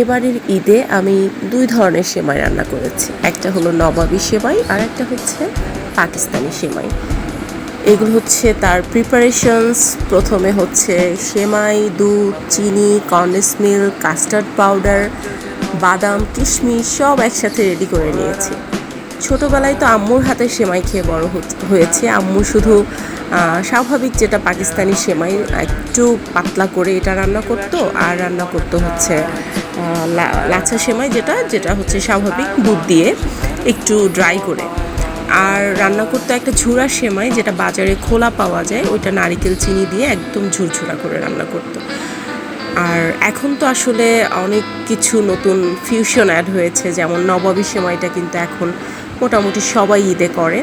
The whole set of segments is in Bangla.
এবারের ঈদে আমি দুই ধরনের সেমাই রান্না করেছি। একটা হলো নবাবী সেমাই আর একটা হচ্ছে পাকিস্তানি সেমাই। এগুলো হচ্ছে তার প্রিপারেশনস প্রথমে হচ্ছে সেমাই, দুধ, চিনি কর্নেস মিল্ক কাস্টার্ড পাউডার বাদাম, কিশমিশ সব একসাথে রেডি করে নিয়েছি। ছোটোবেলায় তো আম্মুর হাতে সেমাই খেয়ে বড় হয়েছে। আম্মু শুধু স্বাভাবিক যেটা পাকিস্তানি সেমাই, একটু পাতলা করে এটা রান্না করতো, আর রান্না করতো হচ্ছে লাচ্ছা সেমাই যেটা যেটা হচ্ছে স্বাভাবিক দুধ দিয়ে একটু ড্রাই করে। আর রান্না করতে একটা ঝুরা সেমাই যেটা বাজারে খোলা পাওয়া যায়, ওইটা নারিকেল চিনি দিয়ে একদম ঝুরঝুরা করে রান্না করতো। আর এখন তো আসলে অনেক কিছু নতুন ফিউশন অ্যাড হয়েছে, যেমন নবাবী সেমাইটা কিন্তু এখন মোটামুটি সবাই ঈদে করে।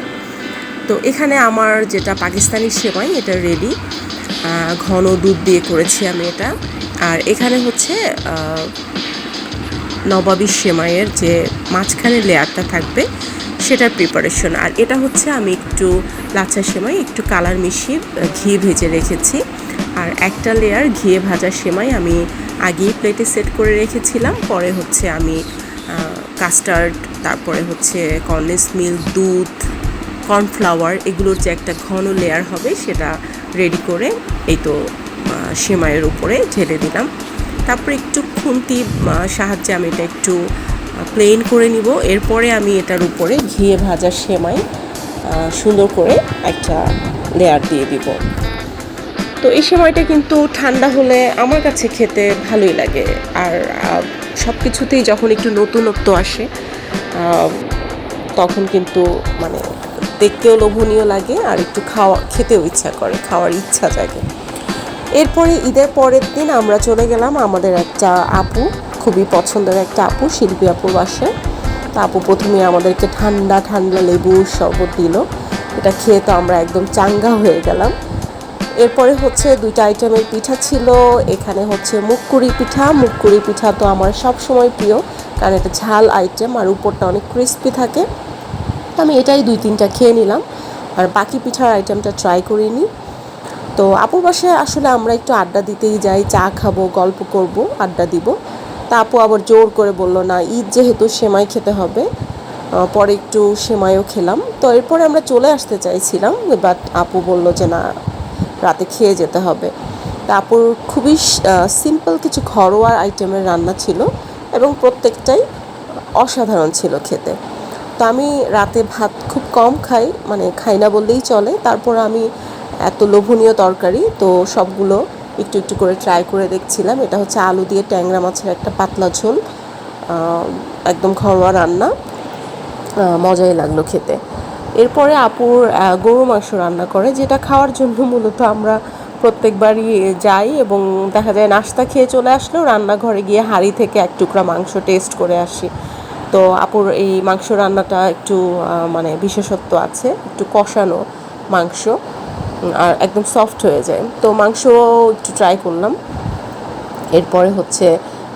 তো এখানে আমার যেটা পাকিস্তানি সেমাই, এটা রেডি ঘন দুধ দিয়ে করেছি আমি এটা। আর এখানে হচ্ছে নবাবী সেমাইয়ের যে মাঝখানে লেয়ারটা থাকবে, সেটার প্রিপারেশন আর এটা হচ্ছে আমি একটু লাচ্ছা সেমাই, একটু কালার মিশিয়ে ঘি ভেজে রেখেছি। আর একটা লেয়ার ঘিয়ে ভাজা সেমাই আমি আগেই প্লেটে সেট করে রেখেছিলাম। পরে হচ্ছে আমি কাস্টার্ড তারপরে হচ্ছে কর্নেস মিল্ক দুধ কর্নফ্লাওয়ার, এগুলোর যে একটা ঘন লেয়ার হবে সেটা রেডি করে এই তো সেমাইয়ের উপরে ঢেলে দিলাম। তারপরে একটু খুন্তি সাহায্যে আমি এটা একটু প্লেন করে নিব। এরপরে আমি এটার উপরে ঘিয়ে ভাজা সেমাই সুন্দর করে একটা লেয়ার দিয়ে দিব। তো এই সময়টা কিন্তু ঠান্ডা হলে আমার কাছে খেতে ভালোই লাগে। আর সব কিছুতেই যখন একটু নতুনত্ব আসে তখন কিন্তু মানে দেখতেও লোভনীয় লাগে আর একটু খাওয়া, খেতেও ইচ্ছা করে, খাওয়ার ইচ্ছা জাগে। এরপরে ঈদের পরের দিন আমরা চলে গেলাম আমাদের একটা আপু, খুবই পছন্দের একটা আপু, শিল্পী আপুর বাসায়। তা আপু প্রথমে আমাদেরকে ঠান্ডা ঠান্ডা লেবুর শরবত দিল। এটা খেয়ে তো আমরা একদম চাঙ্গা হয়ে গেলাম। এরপরে হচ্ছে দুইটা আইটেমের পিঠা ছিল, এখানে হচ্ছে মুক্কুরি পিঠা। মুক্কুরি পিঠা তো আমার সব সময় প্রিয়, কারণ এটা ঝাল আইটেম আর উপরটা অনেক ক্রিস্পি থাকে। তো আমি এটাই দুই তিনটা খেয়ে নিলাম। আর বাকি পিঠার আইটেমটা ট্রাই করিনি তো আপুর বাসায় আসলে আমরা একটু আড্ডা দিতেই যাই, চা খাব, গল্প করব, আড্ডা দিব। তা আপু আবার জোর করে বলল, না, ঈদ যেহেতু সেমাই খেতে হবে পরে একটু সেমাইও খেলাম। তো এরপরে আমরা চলে আসতে চাইছিলাম বাট আপু বলল যে, না, রাতে খেয়ে যেতে হবে। তা আপুর খুবই সিম্পল কিছু ঘরোয়া আইটেমের রান্না ছিল এবং প্রত্যেকটাই অসাধারণ ছিল খেতে। তো আমি রাতে ভাত খুব কম খাই মানে খাই না বললেই চলে। তারপর আমি এত লোভনীয় তরকারি, তো সবগুলো একটু একটু করে ট্রাই করে দেখছিলাম। এটা হচ্ছে আলু দিয়ে ট্যাংরা মাছের একটা পাতলা ঝোল একদম ঘরোয়া রান্না। মজাই লাগল খেতে। এরপরে আপুর গরু মাংস রান্না করে, যেটা খাওয়ার জন্য মূলত আমরা প্রত্যেকবারই যাই এবং দেখা যায় নাস্তা খেয়ে চলে আসলেও রান্নাঘরে গিয়ে হাঁড়ি থেকে এক টুকরা মাংস টেস্ট করে আসি। তো আপুর এই মাংস রান্নাটা একটু মানে বিশেষত্ব আছে, একটু কষানো মাংস আর একদম সফট হয়ে যায়। তো মাংস একটু ট্রাই করলাম। এরপরে হচ্ছে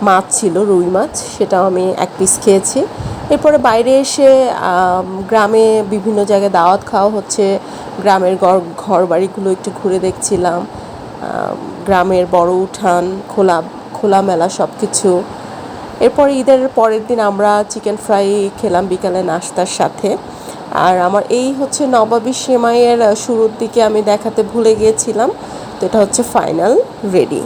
মাছ ছিল, রুই মাছ, সেটাও আমি এক পিস খেয়েছি। এরপরে বাইরে এসে গ্রামে বিভিন্ন জায়গায় দাওয়াত খাওয়া হচ্ছে। গ্রামের ঘর ঘর বাড়িগুলো একটু ঘুরে দেখছিলাম। গ্রামের বড় উঠান, খোলা, খোলামেলা সব কিছু এরপরে ঈদের পরের দিন আমরা চিকেন ফ্রাই খেলাম বিকালে নাস্তার সাথে। আর আমার এই হচ্ছে নবাবী সেমাইয়ের শুরুর দিকে আমি দেখাতে ভুলে গিয়েছিলাম। তো এটা হচ্ছে ফাইনাল রেডি।